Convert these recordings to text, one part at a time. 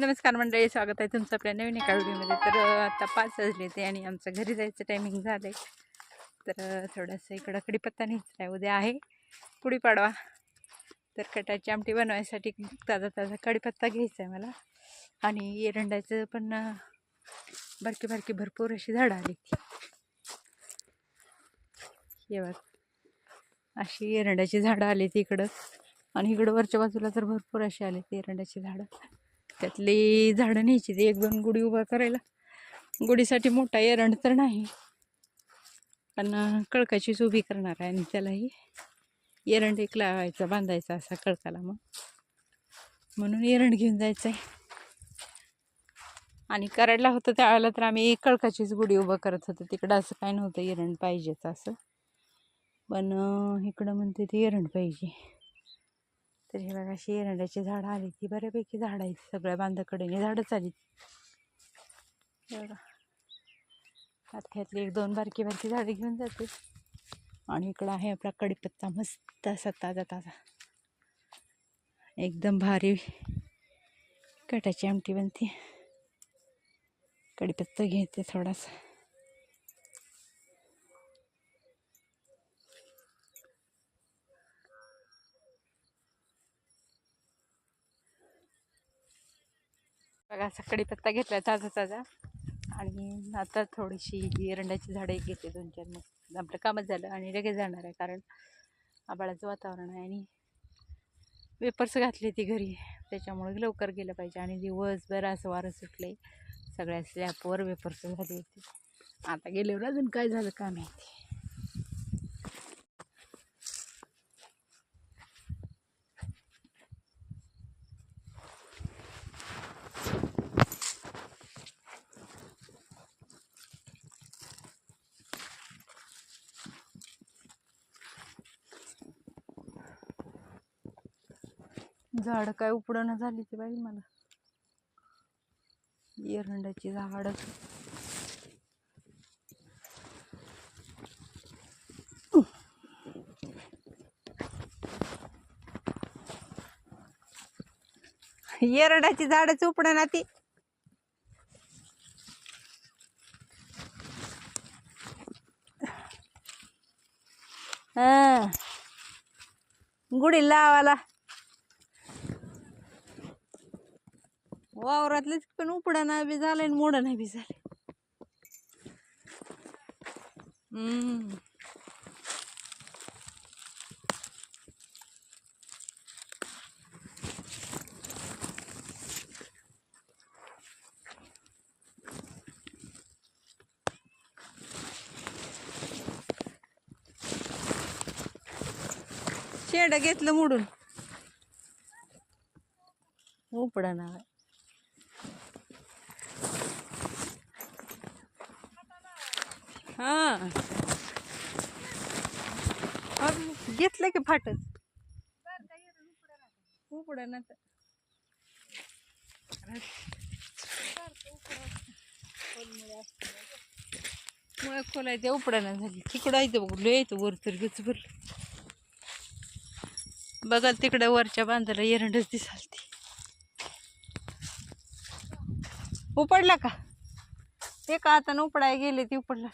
नमस्कार मंडळी स्वागत आहे तुमचं आपल्या नवीन एका व्हिडिओमध्ये. तर आता पाच वाजले ते आणि आमचं घरी जायचं टायमिंग झालं आहे तर थोडंसं इकडं कडीपत्ता न्यायचा आहे. उद्या आहे गुढीपाडवा तर कटाची आमटी बनवायसाठी ताजा ताजा कडीपत्ता घ्यायचा आहे मला. आणि एरंडाचं पण बारकी बारकी भरपूर अशी झाडं आली ती बघ. अशी एरंडाची झाडं आली ती इकडं. आणि इकडं वरच्या बाजूला तर भरपूर अशी आली ती एरंडाची झाडं. त्यातली झाडं न्यायची ती. एक दोन गुढी उभा करायला. गुढीसाठी मोठा एरंड तर नाही. पण कळकाचीच उभी करणार आहे आणि त्यालाही एरंड एक लावायचा बांधायचा असा कळकाला मग. म्हणून एरंड घेऊन जायचं आहे आणि करायला होतं त्यावेळेला तर आम्ही कळकाचीच गुढी उभं करत होतो. तिकडं असं काय नव्हतं एरंड पाहिजेच असं. पण इकडं म्हणते ते एरंड पाहिजे. तर हे बघा अशी एरंड्याची झाडं आली ती बऱ्यापैकी झाडं आहेत सगळ्या बांधाकडेने झाडंच आली बघा. आता एक दोन बारकी बारकी झाडं घेऊन जाते. आणि इकडं आहे आपला कडीपत्ता मस्त असा ताजा ताजा. एकदम भारी कटाची आमटी बनते. कडीपत्ता घेते थोडासा. बघा असा पत्ता घेतला ताजा ताजा. आणि आता थोडीशी एरंडाची झाडं एक घेते दोन चार मग आपलं कामच झालं आणि लगेच जाणार आहे कारण आबाळाचं वातावरण आहे आणि वेपर्स घातले ती घरी. त्याच्यामुळे लवकर गेलं पाहिजे आणि दिवसभर असं वारं आहे सगळ्या स्लॅपवर वेपर्स झाली होती. आता गेल्यावर अजून काय झालं का माहिती. झाड काय उपडणं झाली ती बाई मला. एरंडाची झाड. येरडाची झाडच उपडं ना ती. गुढी लावाला वावरातलेच पण उपडा नाही बी झालं आणि मोडं नाही बी झाले हम्म. शेड घेतलं मोडून. उपडा ना हा. अग, घेतलं की फाटत. उपडा ना तर. मुळे खोलायचं उपडाना झाली. तिकडं आहे बघ लय येतो वर तर गच भरलं. बघा तिकडं वरच्या बांधाला एरंडच दिसाल ती उपडला का? एका हातानं उपडाय गेले ती उपडला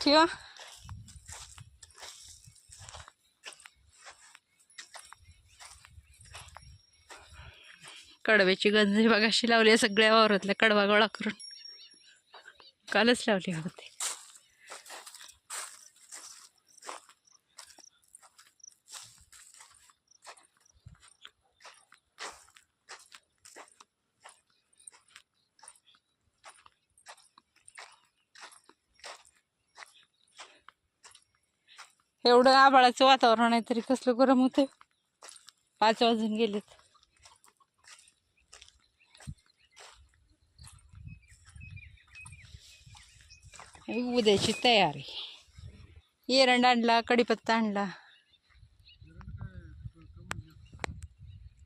ठेवा. कडव्याची गंजी बघाशी लावली आहे सगळ्या वावरातल्या कडवा गोळा करून. कालच लावले होते. एवढं आबाळाचं वातावरण आहे तरी कसलं गरम होतं पाच वाजून गेलेत. उद्याची तयारी. एरंड आणला कडीपत्ता आणला.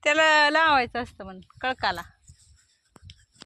त्याला लावायचं असतं म्हण कळकाला.